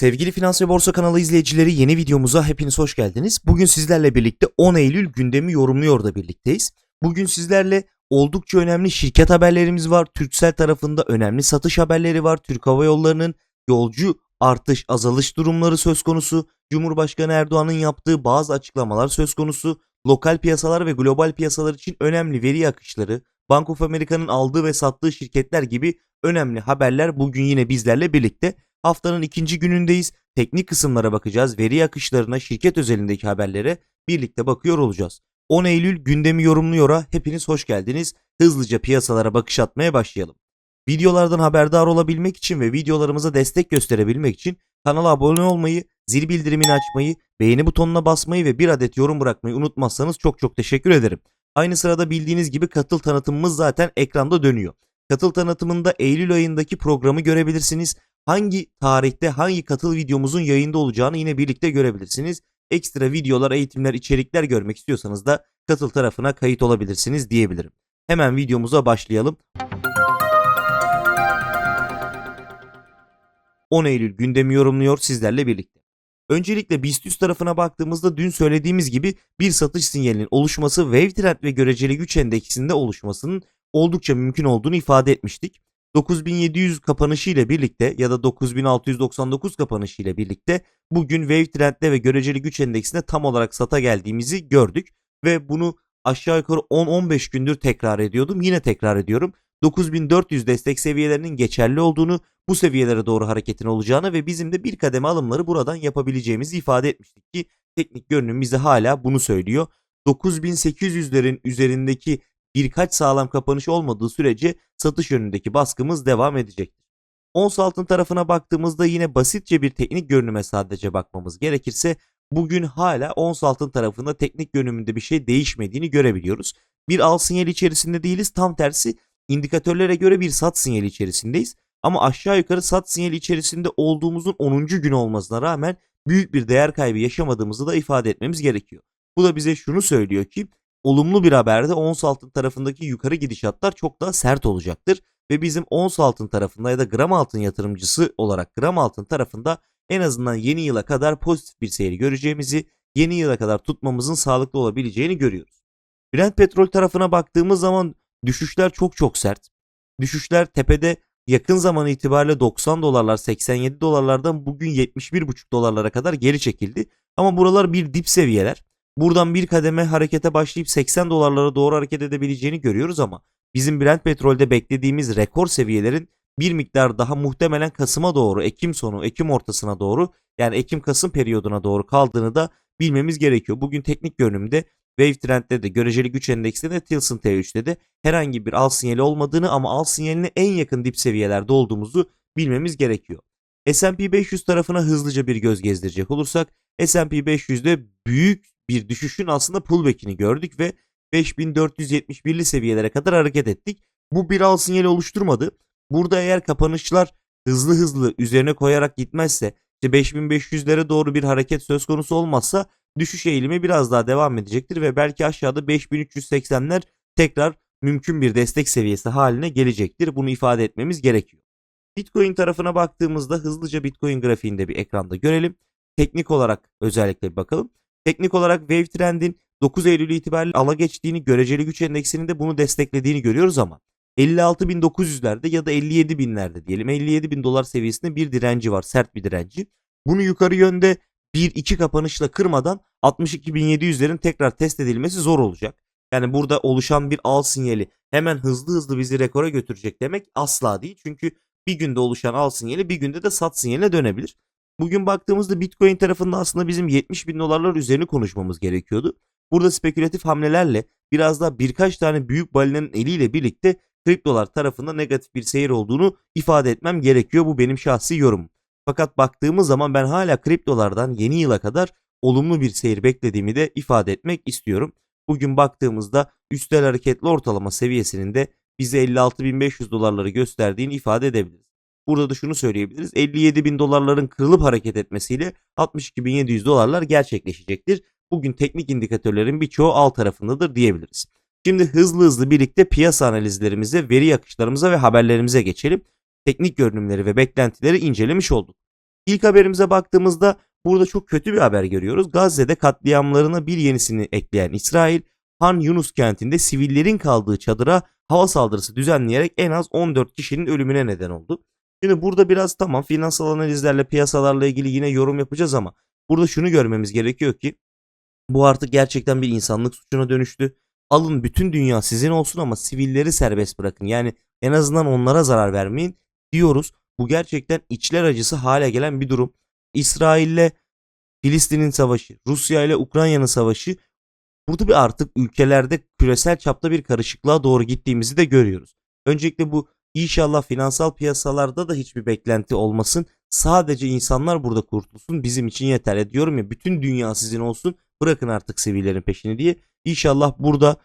Sevgili Finans ve Borsa kanalı izleyicileri yeni videomuza hepiniz hoş geldiniz. Bugün sizlerle birlikte 10 Eylül gündemi yorumluyor da birlikteyiz. Bugün sizlerle oldukça önemli şirket haberlerimiz var. Türksel tarafında önemli satış haberleri var. Türk Hava Yolları'nın yolcu artış azalış durumları söz konusu. Cumhurbaşkanı Erdoğan'ın yaptığı bazı açıklamalar söz konusu. Lokal piyasalar ve global piyasalar için önemli veri akışları, Bank of America'nın aldığı ve sattığı şirketler gibi önemli haberler bugün yine bizlerle birlikte. Haftanın ikinci günündeyiz. Teknik kısımlara bakacağız. Veri akışlarına, şirket özelindeki haberlere birlikte bakıyor olacağız. 10 Eylül gündemi yorumluyora hepiniz hoş geldiniz. Hızlıca piyasalara bakış atmaya başlayalım. Videolardan haberdar olabilmek için ve videolarımıza destek gösterebilmek için kanala abone olmayı, zil bildirimini açmayı, beğeni butonuna basmayı ve bir adet yorum bırakmayı unutmazsanız çok çok teşekkür ederim. Aynı sırada bildiğiniz gibi katıl tanıtımımız zaten ekranda dönüyor. Katıl tanıtımında Eylül ayındaki programı görebilirsiniz. Hangi tarihte hangi katıl videomuzun yayında olacağını yine birlikte görebilirsiniz. Ekstra videolar, eğitimler, içerikler görmek istiyorsanız da katıl tarafına kayıt olabilirsiniz diyebilirim. Hemen videomuza başlayalım. 10 Eylül gündemi yorumluyor sizlerle birlikte. Öncelikle BIST 100 tarafına baktığımızda dün söylediğimiz gibi bir satış sinyalinin oluşması Wave Trend ve göreceli güç endeksinde oluşmasının oldukça mümkün olduğunu ifade etmiştik. 9700 kapanışı ile birlikte ya da 9699 kapanışı ile birlikte bugün Wave Trend'de ve göreceli güç endeksinde tam olarak sata geldiğimizi gördük ve bunu aşağı yukarı 10-15 gündür tekrar ediyordum. Yine tekrar ediyorum. 9400 destek seviyelerinin geçerli olduğunu, bu seviyelere doğru hareketin olacağını ve bizim de bir kademe alımları buradan yapabileceğimizi ifade etmiştik ki teknik görünüm bize hala bunu söylüyor. 9800'lerin üzerindeki birkaç sağlam kapanış olmadığı sürece satış yönündeki baskımız devam edecektir. Ons altın tarafına baktığımızda yine basitçe bir teknik görünüme sadece bakmamız gerekirse bugün hala ons altın tarafında teknik görünümünde bir şey değişmediğini görebiliyoruz. Bir al sinyali içerisinde değiliz tam tersi indikatörlere göre bir sat sinyali içerisindeyiz. Ama aşağı yukarı sat sinyali içerisinde olduğumuzun 10. gün olmasına rağmen büyük bir değer kaybı yaşamadığımızı da ifade etmemiz gerekiyor. Bu da bize şunu söylüyor ki olumlu bir haberde ons altın tarafındaki yukarı gidişatlar çok daha sert olacaktır. Ve bizim ons altın tarafında ya da gram altın yatırımcısı olarak gram altın tarafında en azından yeni yıla kadar pozitif bir seyir göreceğimizi, yeni yıla kadar tutmamızın sağlıklı olabileceğini görüyoruz. Brent petrol tarafına baktığımız zaman düşüşler çok çok sert. Düşüşler tepede yakın zaman itibariyle 90 dolarlar 87 dolarlardan bugün 71,5 dolarlara kadar geri çekildi. Ama buralar bir dip seviyeler. Buradan bir kademe harekete başlayıp 80 dolarlara doğru hareket edebileceğini görüyoruz ama bizim Brent petrolde beklediğimiz rekor seviyelerin bir miktar daha muhtemelen Kasım'a doğru, Ekim sonu, Ekim ortasına doğru yani Ekim-Kasım periyoduna doğru kaldığını da bilmemiz gerekiyor. Bugün teknik görünümde Wave Trend'de de göreceli güç endeksinde de Tilson T3'te de herhangi bir al sinyali olmadığını ama al sinyaline en yakın dip seviyelerde olduğumuzu bilmemiz gerekiyor. S&P 500 tarafına hızlıca bir göz gezdirecek olursak S&P 500'de büyük bir düşüşün aslında pullback'ini gördük ve 5471'li seviyelere kadar hareket ettik. Bu bir al sinyali oluşturmadı. Burada eğer kapanışlar hızlı hızlı üzerine koyarak gitmezse işte 5500'lere doğru bir hareket söz konusu olmazsa düşüş eğilimi biraz daha devam edecektir ve belki aşağıda 5380'ler tekrar mümkün bir destek seviyesi haline gelecektir. Bunu ifade etmemiz gerekiyor. Bitcoin tarafına baktığımızda hızlıca Bitcoin grafiğinde bir ekranda görelim. Teknik olarak özellikle bir bakalım. Teknik olarak Wave Trend'in 9 Eylül itibariyle ala geçtiğini, göreceli güç endeksinin de bunu desteklediğini görüyoruz ama 56.900'lerde ya da 57.000'lerde diyelim 57.000 dolar seviyesinde bir direnci var, sert bir direnci. Bunu yukarı yönde 1-2 kapanışla kırmadan 62.700'lerin tekrar test edilmesi zor olacak. Yani burada oluşan bir al sinyali hemen hızlı hızlı bizi rekora götürecek demek asla değil. Çünkü bir günde oluşan al sinyali bir günde de sat sinyaline dönebilir. Bugün baktığımızda Bitcoin tarafında aslında bizim 70 bin dolarlar üzerine konuşmamız gerekiyordu. Burada spekülatif hamlelerle biraz daha birkaç tane büyük balinanın eliyle birlikte kriptolar tarafında negatif bir seyir olduğunu ifade etmem gerekiyor. Bu benim şahsi yorumum. Fakat baktığımız zaman ben hala kriptolardan yeni yıla kadar olumlu bir seyir beklediğimi de ifade etmek istiyorum. Bugün baktığımızda üstel hareketli ortalama seviyesinin de bize 56.500 dolarları gösterdiğini ifade edebiliriz. Burada da şunu söyleyebiliriz. 57 bin dolarların kırılıp hareket etmesiyle 62.700 dolarlar gerçekleşecektir. Bugün teknik indikatörlerin birçoğu alt tarafındadır diyebiliriz. Şimdi hızlı hızlı birlikte piyasa analizlerimize, veri akışlarımıza ve haberlerimize geçelim. Teknik görünümleri ve beklentileri incelemiş olduk. İlk haberimize baktığımızda burada çok kötü bir haber görüyoruz. Gazze'de katliamlarına bir yenisini ekleyen İsrail, Han Yunus kentinde sivillerin kaldığı çadıra hava saldırısı düzenleyerek en az 14 kişinin ölümüne neden oldu. Şimdi burada biraz tamam finansal analizlerle piyasalarla ilgili yine yorum yapacağız ama burada şunu görmemiz gerekiyor ki bu artık gerçekten bir insanlık suçuna dönüştü. Alın bütün dünya sizin olsun ama sivilleri serbest bırakın. Yani en azından onlara zarar vermeyin diyoruz. Bu gerçekten içler acısı hale gelen bir durum. İsrail'le Filistin'in savaşı, Rusya ile Ukrayna'nın savaşı burada bir artık ülkelerde küresel çapta bir karışıklığa doğru gittiğimizi de görüyoruz. Öncelikle bu inşallah finansal piyasalarda da hiçbir beklenti olmasın. Sadece insanlar burada kurtulsun bizim için yeter. E diyorum ya bütün dünya sizin olsun bırakın artık sivillerin peşini diye. İnşallah burada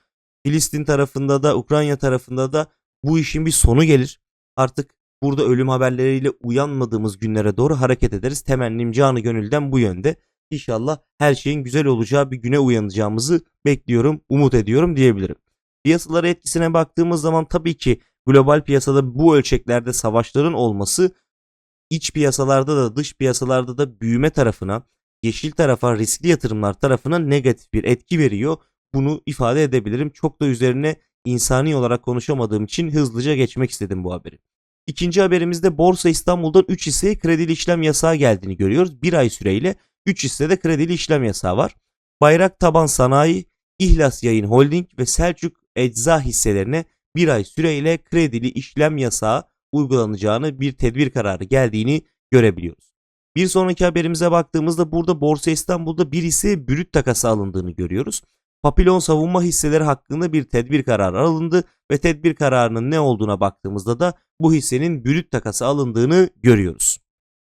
Filistin tarafında da Ukrayna tarafında da bu işin bir sonu gelir. Artık burada ölüm haberleriyle uyanmadığımız günlere doğru hareket ederiz. Temennim canı gönülden bu yönde. İnşallah her şeyin güzel olacağı bir güne uyanacağımızı bekliyorum, umut ediyorum diyebilirim. Piyasalara etkisine baktığımız zaman tabii ki global piyasada bu ölçeklerde savaşların olması iç piyasalarda da dış piyasalarda da büyüme tarafına, yeşil tarafa, riskli yatırımlar tarafına negatif bir etki veriyor. Bunu ifade edebilirim. Çok da üzerine insani olarak konuşamadığım için hızlıca geçmek istedim bu haberi. İkinci haberimizde Borsa İstanbul'dan 3 hisseye kredili işlem yasağı geldiğini görüyoruz. Bir ay süreyle 3 hissede kredili işlem yasağı var. Bayrak Taban Sanayi, İhlas Yayın Holding ve Selçuk Ecza hisselerine bir ay süreyle kredili işlem yasağı uygulanacağını bir tedbir kararı geldiğini görebiliyoruz. Bir sonraki haberimize baktığımızda burada Borsa İstanbul'da bir hisse brüt takası alındığını görüyoruz. Papilon savunma hisseleri hakkında bir tedbir kararı alındı ve tedbir kararının ne olduğuna baktığımızda da bu hissenin brüt takası alındığını görüyoruz.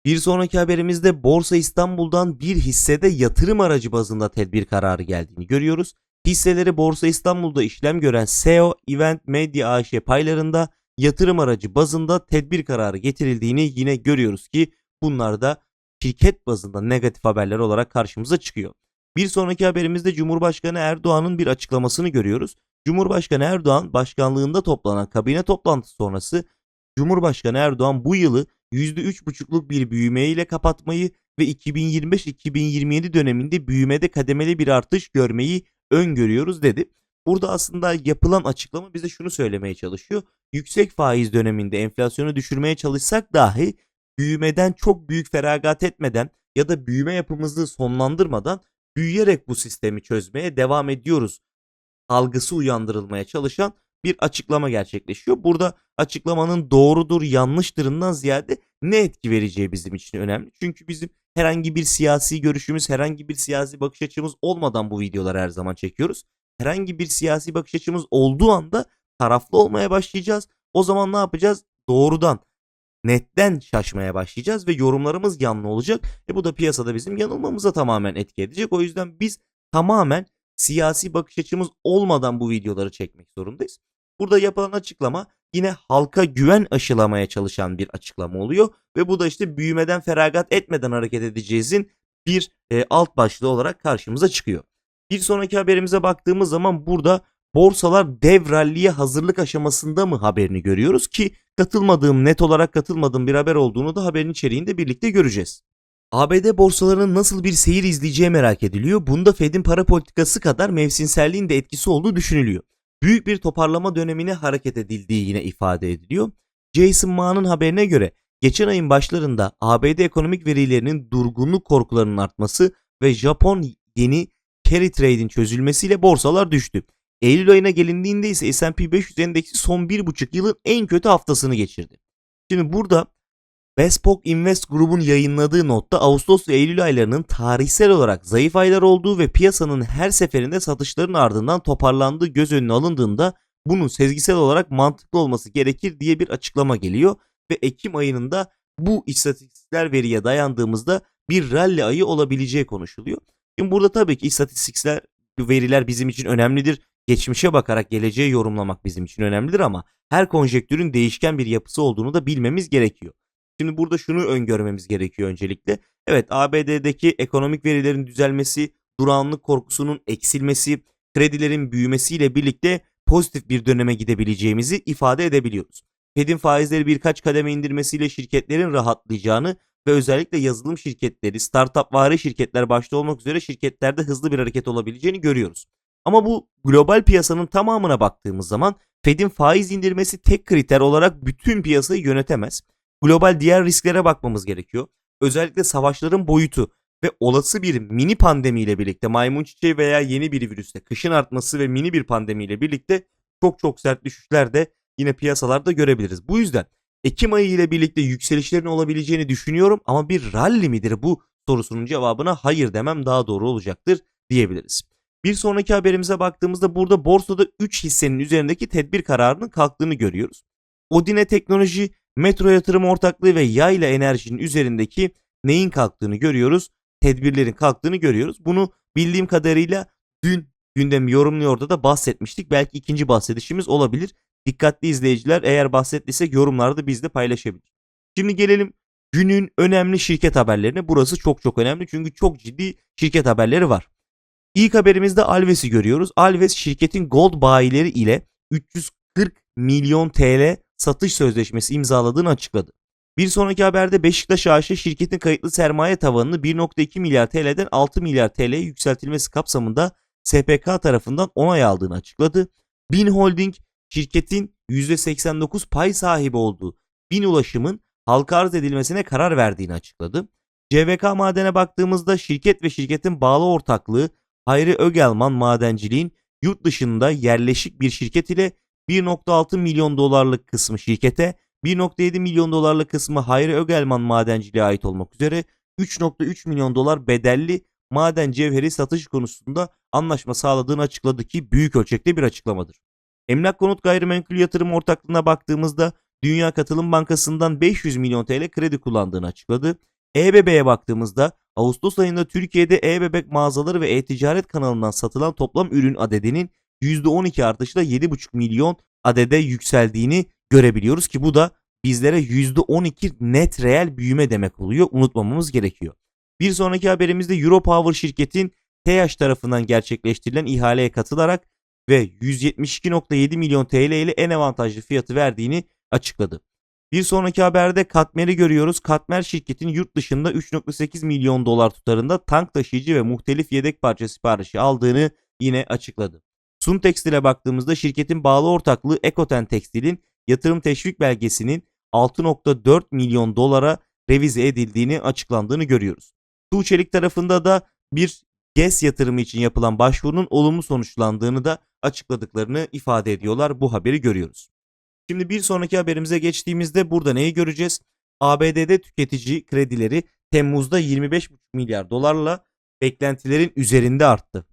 Bir sonraki haberimizde Borsa İstanbul'dan bir hissede yatırım aracı bazında tedbir kararı geldiğini görüyoruz. Hisseleri Borsa İstanbul'da işlem gören SEO Event Media AŞ paylarında yatırım aracı bazında tedbir kararı getirildiğini yine görüyoruz ki bunlar da şirket bazında negatif haberler olarak karşımıza çıkıyor. Bir sonraki haberimizde Cumhurbaşkanı Erdoğan'ın bir açıklamasını görüyoruz. Cumhurbaşkanı Erdoğan başkanlığında toplanan kabine toplantısı sonrası Cumhurbaşkanı Erdoğan bu yılı %3,5'luk bir büyümeyle kapatmayı ve 2025-2027 döneminde büyümede kademeli bir artış görmeyi öngörüyoruz dedi. Burada aslında yapılan açıklama bize şunu söylemeye çalışıyor. Yüksek faiz döneminde enflasyonu düşürmeye çalışsak dahi büyümeden çok büyük feragat etmeden ya da büyüme yapımızı sonlandırmadan büyüyerek bu sistemi çözmeye devam ediyoruz algısı uyandırılmaya çalışan bir açıklama gerçekleşiyor. Burada açıklamanın doğrudur yanlıştırından ziyade ne etki vereceği bizim için önemli. Çünkü bizim herhangi bir siyasi görüşümüz, herhangi bir siyasi bakış açımız olmadan bu videoları her zaman çekiyoruz. Herhangi bir siyasi bakış açımız olduğu anda taraflı olmaya başlayacağız. O zaman ne yapacağız? Doğrudan netten şaşmaya başlayacağız ve yorumlarımız yanlı olacak. E bu da piyasada bizim yanılmamıza tamamen etki edecek. O yüzden biz tamamen siyasi bakış açımız olmadan bu videoları çekmek zorundayız. Burada yapılan açıklama yine halka güven aşılamaya çalışan bir açıklama oluyor ve bu da işte büyümeden feragat etmeden hareket edeceğizin bir e, alt başlığı olarak karşımıza çıkıyor. Bir sonraki haberimize baktığımız zaman burada borsalar dev ralliye hazırlık aşamasında mı haberini görüyoruz ki katılmadığım net olarak katılmadığım bir haber olduğunu da haberin içeriğinde birlikte göreceğiz. ABD borsalarının nasıl bir seyir izleyeceği merak ediliyor. Bunda Fed'in para politikası kadar mevsimselliğin de etkisi olduğu düşünülüyor. Büyük bir toparlama dönemine hareket edildiği yine ifade ediliyor. Jason Ma'nın haberine göre geçen ayın başlarında ABD ekonomik verilerinin durgunluk korkularının artması ve Japon yeni carry trade'in çözülmesiyle borsalar düştü. Eylül ayına gelindiğinde ise S&P 500 endeksi son 1,5 yılın en kötü haftasını geçirdi. Şimdi burada Bespoke Invest grubun yayınladığı notta Ağustos ve Eylül aylarının tarihsel olarak zayıf aylar olduğu ve piyasanın her seferinde satışların ardından toparlandığı göz önüne alındığında bunun sezgisel olarak mantıklı olması gerekir diye bir açıklama geliyor ve Ekim ayının da bu istatistikler veriye dayandığımızda bir rally ayı olabileceği konuşuluyor. Şimdi burada tabii ki istatistikler veriler bizim için önemlidir. Geçmişe bakarak geleceği yorumlamak bizim için önemlidir ama her konjektürün değişken bir yapısı olduğunu da bilmemiz gerekiyor. Şimdi burada şunu öngörmemiz gerekiyor öncelikle. Evet ABD'deki ekonomik verilerin düzelmesi, durağanlık korkusunun eksilmesi, kredilerin büyümesiyle birlikte pozitif bir döneme gidebileceğimizi ifade edebiliyoruz. Fed'in faizleri birkaç kademe indirmesiyle şirketlerin rahatlayacağını ve özellikle yazılım şirketleri, startup vari şirketler başta olmak üzere şirketlerde hızlı bir hareket olabileceğini görüyoruz. Ama bu global piyasanın tamamına baktığımız zaman Fed'in faiz indirmesi tek kriter olarak bütün piyasayı yönetemez. Global diğer risklere bakmamız gerekiyor. Özellikle savaşların boyutu ve olası bir mini pandemiyle birlikte maymun çiçeği veya yeni bir virüste kışın artması ve mini bir pandemiyle birlikte çok çok sert düşüşler de yine piyasalarda görebiliriz. Bu yüzden Ekim ayı ile birlikte yükselişlerin olabileceğini düşünüyorum ama bir rally midir bu sorusunun cevabına hayır demem daha doğru olacaktır diyebiliriz. Bir sonraki haberimize baktığımızda burada borsada 3 hissenin üzerindeki tedbir kararının kalktığını görüyoruz. Odine Teknoloji, Metro Yatırım Ortaklığı ve Yayla Enerji'nin üzerindeki neyin kalktığını görüyoruz. Tedbirlerin kalktığını görüyoruz. Bunu bildiğim kadarıyla dün gündem yorumluyorda da bahsetmiştik. Belki ikinci bahsedişimiz olabilir. Dikkatli izleyiciler eğer bahsettiysek yorumlarda bizde paylaşabilir. Şimdi gelelim günün önemli şirket haberlerine. Burası çok çok önemli çünkü çok ciddi şirket haberleri var. İlk haberimizde Alves'i görüyoruz. Alves şirketin Gold bayileri ile 340 milyon TL satış sözleşmesi imzaladığını açıkladı. Bir sonraki haberde Beşiktaş AŞ şirketin kayıtlı sermaye tavanını 1.2 milyar TL'den 6 milyar TL'ye yükseltilmesi kapsamında SPK tarafından onay aldığını açıkladı. Bin Holding şirketin %89 pay sahibi olduğu Bin Ulaşım'ın halka arz edilmesine karar verdiğini açıkladı. CVK Maden'e baktığımızda şirket ve şirketin bağlı ortaklığı Hayri Ögelman Madenciliğin yurt dışında yerleşik bir şirket ile 1.6 milyon dolarlık kısmı şirkete, 1.7 milyon dolarlık kısmı Hayri Ögelman Madenciliğe ait olmak üzere 3.3 milyon dolar bedelli maden cevheri satış konusunda anlaşma sağladığını açıkladı ki büyük ölçekte bir açıklamadır. Emlak Konut Gayrimenkul Yatırım Ortaklığı'na baktığımızda Dünya Katılım Bankası'ndan 500 milyon TL kredi kullandığını açıkladı. EBB'ye baktığımızda Ağustos ayında Türkiye'de e-bebek mağazaları ve e-ticaret kanalından satılan toplam ürün adedinin %12 artışla 7,5 milyon adede yükseldiğini görebiliyoruz ki bu da bizlere %12 net reel büyüme demek oluyor. Unutmamamız gerekiyor. Bir sonraki haberimizde Europower şirketin TH tarafından gerçekleştirilen ihaleye katılarak ve 172.7 milyon TL ile en avantajlı fiyatı verdiğini açıkladı. Bir sonraki haberde Katmer'i görüyoruz. Katmer şirketin yurt dışında 3.8 milyon dolar tutarında tank taşıyıcı ve muhtelif yedek parça siparişi aldığını yine açıkladı. Sun Tekstil'e baktığımızda şirketin bağlı ortaklığı Ekoten Tekstil'in yatırım teşvik belgesinin 6.4 milyon dolara revize edildiğini açıklandığını görüyoruz. Tuğçelik tarafında da bir GES yatırımı için yapılan başvurunun olumlu sonuçlandığını da açıkladıklarını ifade ediyorlar. Bu haberi görüyoruz. Şimdi bir sonraki haberimize geçtiğimizde burada neyi göreceğiz? ABD'de tüketici kredileri Temmuz'da 25,5 milyar dolarla beklentilerin üzerinde arttı.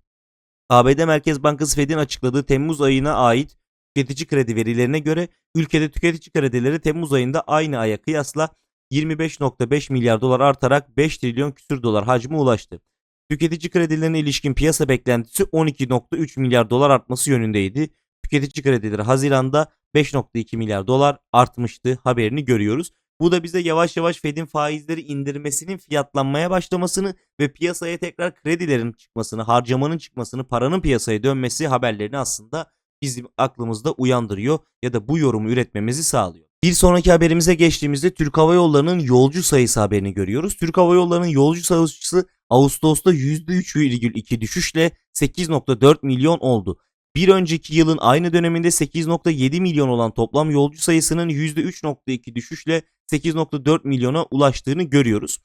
ABD Merkez Bankası Fed'in açıkladığı Temmuz ayına ait tüketici kredi verilerine göre ülkede tüketici kredileri Temmuz ayında aynı aya kıyasla 25.5 milyar dolar artarak 5 trilyon küsür dolar hacme ulaştı. Tüketici kredilerine ilişkin piyasa beklentisi 12.3 milyar dolar artması yönündeydi. Tüketici kredileri Haziran'da 5.2 milyar dolar artmıştı haberini görüyoruz. Bu da bize yavaş yavaş Fed'in faizleri indirmesinin fiyatlanmaya başlamasını ve piyasaya tekrar kredilerin çıkmasını, harcamanın çıkmasını, paranın piyasaya dönmesi haberlerini aslında bizim aklımızda uyandırıyor ya da bu yorumu üretmemizi sağlıyor. Bir sonraki haberimize geçtiğimizde Türk Hava Yolları'nın yolcu sayısı haberini görüyoruz. Türk Hava Yolları'nın yolcu sayısı Ağustos'ta %3,2 düşüşle 8.4 milyon oldu. Bir önceki yılın aynı döneminde 8.7 milyon olan toplam yolcu sayısının %3.2 düşüşle 8.4 milyona ulaştığını görüyoruz.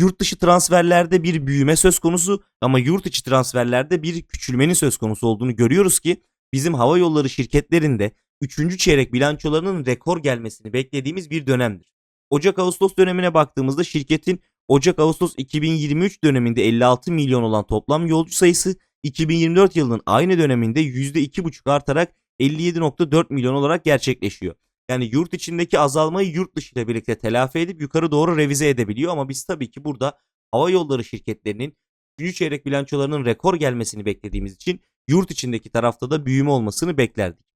Yurt dışı transferlerde bir büyüme söz konusu ama yurt içi transferlerde bir küçülmenin söz konusu olduğunu görüyoruz ki bizim hava yolları şirketlerinde 3. çeyrek bilançolarının rekor gelmesini beklediğimiz bir dönemdir. Ocak-Ağustos dönemine baktığımızda şirketin Ocak-Ağustos 2023 döneminde 56 milyon olan toplam yolcu sayısı 2024 yılının aynı döneminde %2,5 artarak 57.4 milyon olarak gerçekleşiyor. Yani yurt içindeki azalmayı yurt dışı ile birlikte telafi edip yukarı doğru revize edebiliyor ama biz tabii ki burada hava yolları şirketlerinin 3. çeyrek bilançolarının rekor gelmesini beklediğimiz için yurt içindeki tarafta da büyüme olmasını beklerdik.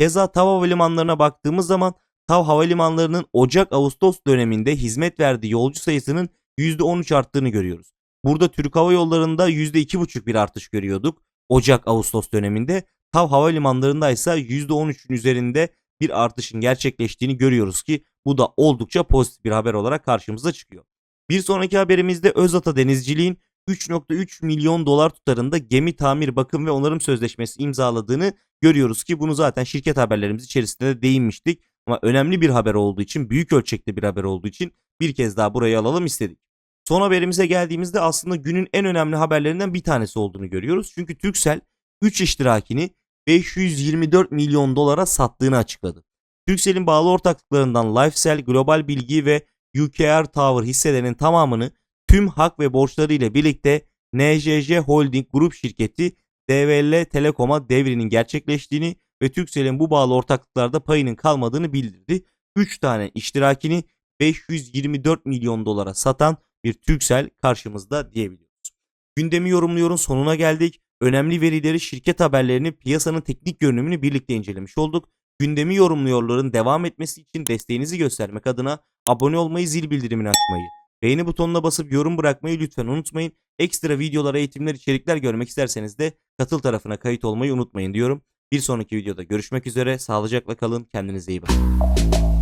Keza TAV havalimanlarına baktığımız zaman TAV havalimanlarının Ocak-Ağustos döneminde hizmet verdiği yolcu sayısının %13 arttığını görüyoruz. Burada Türk Hava Yolları'nda %2,5 bir artış görüyorduk. Ocak-Ağustos döneminde. TAV havalimanlarında ise %13'ün üzerinde bir artışın gerçekleştiğini görüyoruz ki bu da oldukça pozitif bir haber olarak karşımıza çıkıyor. Bir sonraki haberimizde Özata Denizciliğin 3.3 milyon dolar tutarında gemi tamir, bakım ve onarım sözleşmesi imzaladığını görüyoruz ki bunu zaten şirket haberlerimiz içerisinde de değinmiştik. Ama önemli bir haber olduğu için, büyük ölçekli bir haber olduğu için bir kez daha burayı alalım istedik. Son haberimize geldiğimizde aslında günün en önemli haberlerinden bir tanesi olduğunu görüyoruz. Çünkü Turkcell 3 iştirakini 524 milyon dolara sattığını açıkladı. Turkcell'in bağlı ortaklıklarından Lifecell, Global Bilgi ve UKR Tower hisselerinin tamamını tüm hak ve borçları ile birlikte NJJ Holding Grup şirketi DVL Telekom'a devrinin gerçekleştiğini ve Turkcell'in bu bağlı ortaklıklarda payının kalmadığını bildirdi. 3 tane iştirakini 524 milyon dolara satan bir Turkcell karşımızda diyebiliyoruz. Gündemi yorumluyorun sonuna geldik. Önemli verileri, şirket haberlerini, piyasanın teknik görünümünü birlikte incelemiş olduk. Gündemi yorumluyorların devam etmesi için desteğinizi göstermek adına abone olmayı, zil bildirimini açmayı, beğeni butonuna basıp yorum bırakmayı lütfen unutmayın. Ekstra videolar, eğitimler, içerikler görmek isterseniz de katıl tarafına kayıt olmayı unutmayın diyorum. Bir sonraki videoda görüşmek üzere. Sağlıcakla kalın. Kendinize iyi bakın.